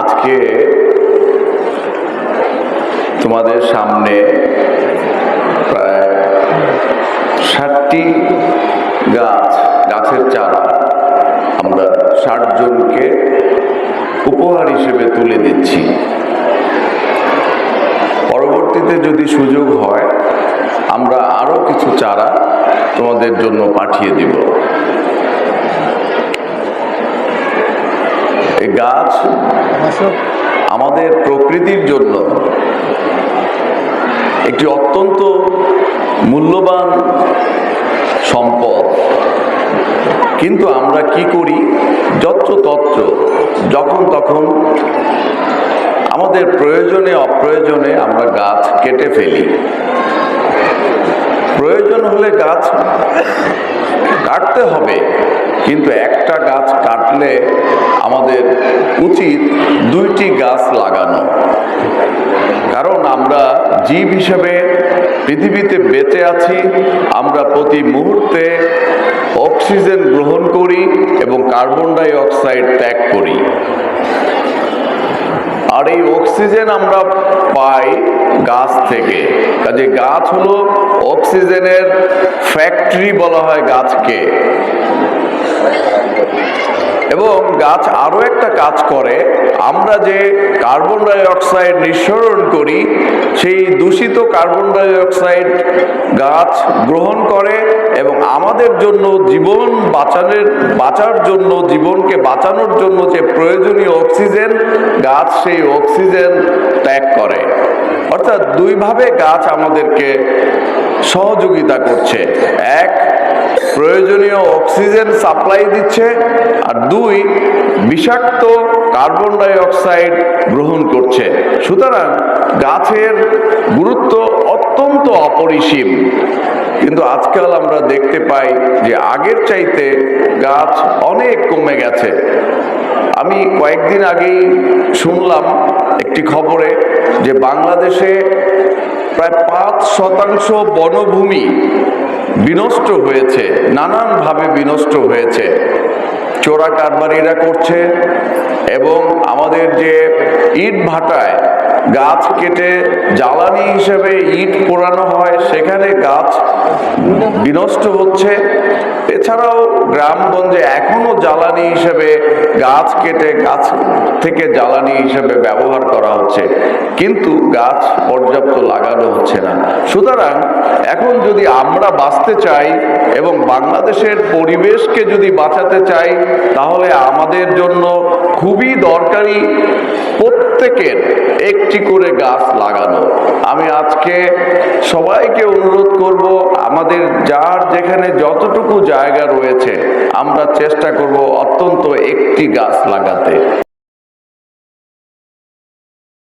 আজকে তোমাদের সামনে প্রায় ষাটটি গাছ, গাছের চারা আমরা ষাট জনকে উপহার হিসেবে তুলে দিচ্ছি। পরবর্তীতে যদি সুযোগ হয়, আমরা আরও কিছু চারা তোমাদের জন্য পাঠিয়ে দিব। গাছ আমাদের প্রকৃতির জন্য একটি অত্যন্ত মূল্যবান সম্পদ। কিন্তু আমরা কি করি? যত্রতত্র যখন তখন আমাদের প্রয়োজনে, অপ্রয়োজনে আমরা গাছ কেটে ফেলি। প্রয়োজন হলে গাছ কাটতে হবে। কিন্তু একটা গাছ কাটলে আমাদের উচিত দুইটি গাছ লাগানো। কারণ আমরা জীব হিসেবে পৃথিবীতে বেঁচে আছি, আমরা প্রতি মুহূর্তে অক্সিজেন গ্রহণ করি এবং কার্বন ডাই অক্সাইড ত্যাগ করি। আর এই অক্সিজেন আমরা পাই গাছ থেকে। কাজে গাছ হলো অক্সিজেনের ফ্যাক্টরি বলা হয় গাছকে। এবং গাছ আরও একটা কাজ করে, আমরা যে কার্বন ডাই অক্সাইড নিঃসরণ করি, সেই দূষিত কার্বন ডাই অক্সাইড গাছ গ্রহণ করে এবং আমাদের জন্য জীবন বাঁচানোর, বাঁচার জন্য, জীবনকে বাঁচানোর জন্য যে প্রয়োজনীয় অক্সিজেন, গাছ সেই অক্সিজেন ত্যাগ করে। অর্থাৎ দুইভাবে গাছ আমাদেরকে সহযোগিতা করছে। এক, প্রয়োজনীয় অক্সিজেন সাপ্লাই দিচ্ছে। আর দুই, বিষাক্ত কার্বন ডাই অক্সাইড গ্রহণ করছে। সুতরাং গাছের গুরুত্ব অত্যন্ত অপরিসীম। কিন্তু আজকাল আমরা দেখতে পাই যে আগের চাইতে গাছ অনেক কমে গেছে। আমি কয়েকদিন আগেই শুনলাম একটি খবরে যে বাংলাদেশে প্রায় পাঁচ শতাংশ বনভূমি বিনষ্ট হয়েছে, নানানভাবে বিনষ্ট হয়েছে। চোরা কারবারিরা করছে এবং আমাদের যে ইট ভাটায় গাছ কেটে জ্বালানি হিসেবে ইট পোড়ানো হয়, সেখানে গাছ বিনষ্ট হচ্ছে। এছাড়াও গ্রামগঞ্জে এখনও জ্বালানি হিসেবে গাছ কেটে গাছ থেকে জ্বালানি হিসেবে ব্যবহার করা হচ্ছে। কিন্তু গাছ পর্যাপ্ত লাগানো হচ্ছে না। সুতরাং এখন যদি আমরা বাঁচতে চাই এবং বাংলাদেশের পরিবেশকে যদি বাঁচাতে চাই, তাহলে আমাদের জন্য খুবই দরকারি প্রত্যেকের একটি করে গাছ লাগানো। আমি আজকে সবাইকে অনুরোধ করব আমাদের যার যেখানে যতটুকু জায়গা রয়েছে আমরা চেষ্টা করব অত্যন্ত একটি গাছ লাগাতে।